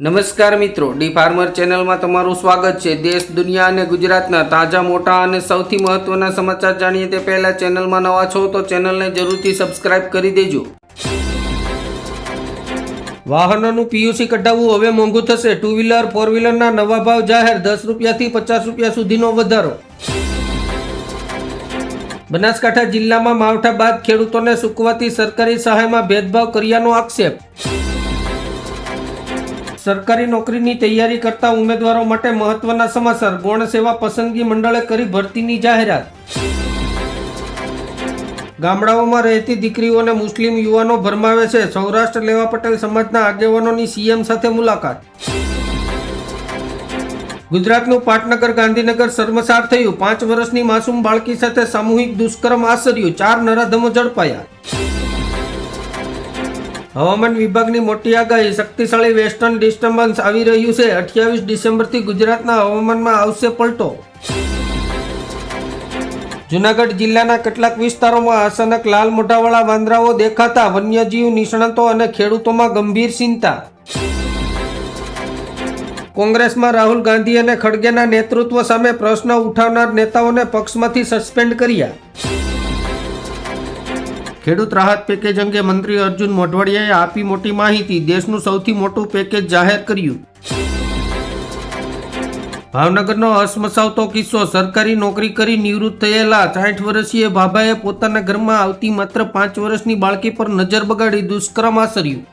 નમસ્કાર મિત્રો, D farmer ચેનલમાં તમારું સ્વાગત છે. દેશ, દુનિયા અને ગુજરાતના તાજા, મોટા અને સૌથી મહત્વના સમાચાર જાણીએ તે પહેલા ચેનલમાં નવા છો તો ચેનલને જરૂરથી સબસ્ક્રાઇબ કરી દેજો. વાહનોનું પીયુસી કઢાવવું હવે મોંઘું થશે. ટુ વ્હીલર ફોર વ્હીલરના નવા ભાવ જાહેર દસ રૂપિયાથી પચાસ રૂપિયા સુધીનો વધારો. બનાસકાંઠા જિલ્લામાં માવઠા બાદ ખેડૂતોને સૂકવાતી સરકારી સહાયમાં ભેદભાવ કર્યાનો આક્ષેપ. સરકારી નોકરીની તૈયારી કરતા ઉમેદવારો માટે મહત્વના સમાચાર. ગૌણ સેવા પસંદગી મંડળે કરી ભરતીની જાહેરાત. ગામડાઓમાં રહેતી દીકરીઓને મુસ્લિમ યુવાનો ભરમાવે છે. સૌરાષ્ટ્ર લેવા પટેલ સમાજના આગેવાનોની સીએમ સાથે મુલાકાત. ગુજરાતનું પાટનગર ગાંધીનગર શર્મસાર થયું. પાંચ વર્ષની માસૂમ બાળકી સાથે સામૂહિક દુષ્કર્મ આચર્યું. ચાર નરાધમો ઝડપાયા. હવામાન વિભાગની મોટી આગાહી. શક્તિશાળી વેસ્ટર્ન ડિસ્ટર્બન્સ આવી રહ્યું છે. અઠ્યાવીસ ડિસેમ્બરથી ગુજરાતના હવામાનમાં આવશે પલટો. જુનાગઢ જિલ્લાના કેટલાક વિસ્તારોમાં અચાનક લાલ મોઢાવાળા વાંદરાઓ દેખાતા વન્યજીવ નિષ્ણાતો અને ખેડૂતોમાં ગંભીર ચિંતા. કોંગ્રેસમાં રાહુલ ગાંધી અને ખડગેના નેતૃત્વ સામે પ્રશ્ન ઉઠાવનાર નેતાઓને પક્ષમાંથી સસ્પેન્ડ કર્યા. ખેડૂત રાહત પેકેજ અંગે મંત્રી અર્જુન મોઢવાડિયાએ આપી મોટી માહિતી. દેશનું સૌથી મોટું પેકેજ જાહેર કર્યું. ભાવનગરનો અસમસાવતો કિસ્સો. સરકારી નોકરી કરી નિવૃત્ત થયેલા સાઠ વર્ષીય બાબાએ પોતાના ઘરમાં આવતી માત્ર પાંચ વર્ષની બાળકી પર નજર બગાડી દુષ્કર્મ આચર્યું.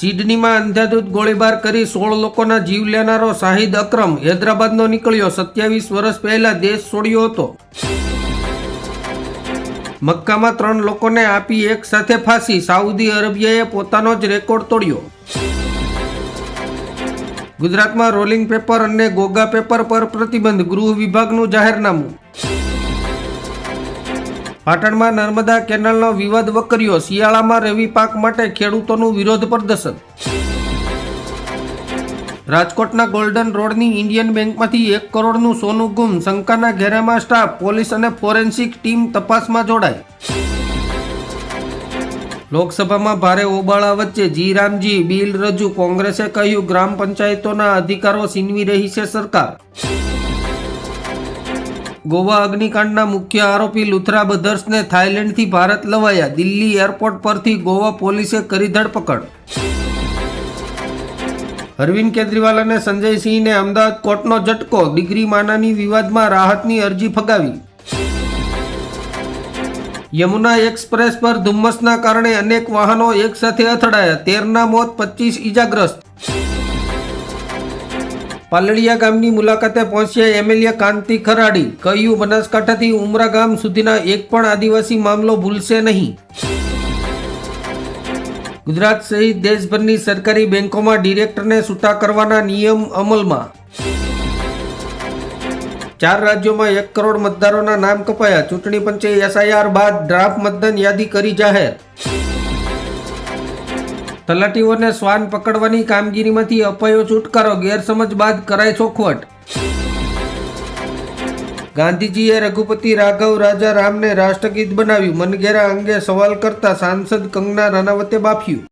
સિડનીમાં અંધાધૂત ગોળીબાર કરી સોળ લોકોના જીવ લેનારો શાહિદ અક્રમ હૈદરાબાદનો નીકળ્યો. સત્યાવીસ વર્ષ પહેલા દેશ છોડ્યો હતો. મક્કામાં ત્રણ લોકોને આપી એક સાથે ફાંસી. સાઉદી અરેબિયાએ પોતાનો જ રેકોર્ડ તોડ્યો. ગુજરાતમાં રોલિંગ પેપર અને ગોગા પેપર પર પ્રતિબંધ, ગૃહ વિભાગનું જાહેરનામું. પાટણમાં નર્મદા કેનાલનો વિવાદ વકર્યો. શિયાળામાં રવિ પાક માટે ખેડૂતોનું વિરોધ પ્રદર્શન. રાજકોટના ગોલ્ડન રોડની ઇન્ડિયન બેંકમાંથી એક કરોડનું સોનું ગુમ. શંકાના ઘેરામાં સ્ટાફ પોલીસ અને ફોરેન્સિક ટીમ તપાસમાં જોડાય લોકસભામાં ભારે ઓબાળા વચ્ચે જી રામજી બિલ રજૂ. કોંગ્રેસે કહ્યું, ગ્રામ પંચાયતોના અધિકારો છીનવી રહી છે સરકાર. ગોવા અગ્નિકાંડના મુખ્ય આરોપી લુથરા બધર્સને થાઇલેન્ડથી ભારત લવાયા. દિલ્હી એરપોર્ટ પરથી ગોવા પોલીસે કરી ધરપકડ. અરવિંદ કેજરીવાલ અને સંજયસિંહને અમદાવાદ કોર્ટનો ઝટકો, ડિગ્રી માનાની વિવાદમાં રાહતની અરજી ફગાવી. યમુના એક્સપ્રેસ પર ધુમ્મસના કારણે અનેક વાહનો એકસાથે અથડાયા, તેરના મોત પચીસ ઇજાગ્રસ્ત પાલડિયા ગામની મુલાકાતે પહોંચ્યા એમએલએ કાંતિ ખરાડી, કહ્યું, બનાસકાંઠાથી ઉમરા ગામ સુધીના એક પણ આદિવાસી મામલો ભૂલશે નહીં. ગુજરાત સહિત દેશભરની સરકારી બેંકોમાં ડિરેક્ટરને છૂટા કરવાના નિયમ અમલમાં. ચાર રાજ્યોમાં એક કરોડ મતદારોના નામ કપાયા. ચૂંટણી પંચે એસઆઈઆર બાદ ડ્રાફ્ટ મતદાન યાદી કરી જાહેર. તલાટીઓને શ્વાન પકડવાની કામગીરીમાંથી અપાયો છુટકારો. ગેરસમજ બાદ કરાય ચોખવટ. ગાંધીજીએ રઘુપતિ રાઘવ રાજા રામને રાષ્ટ્રગીત બનાવ્યું. મનઘેરા અંગે સવાલ કરતા સાંસદ કંગના રાનાવતે બાફ્યું.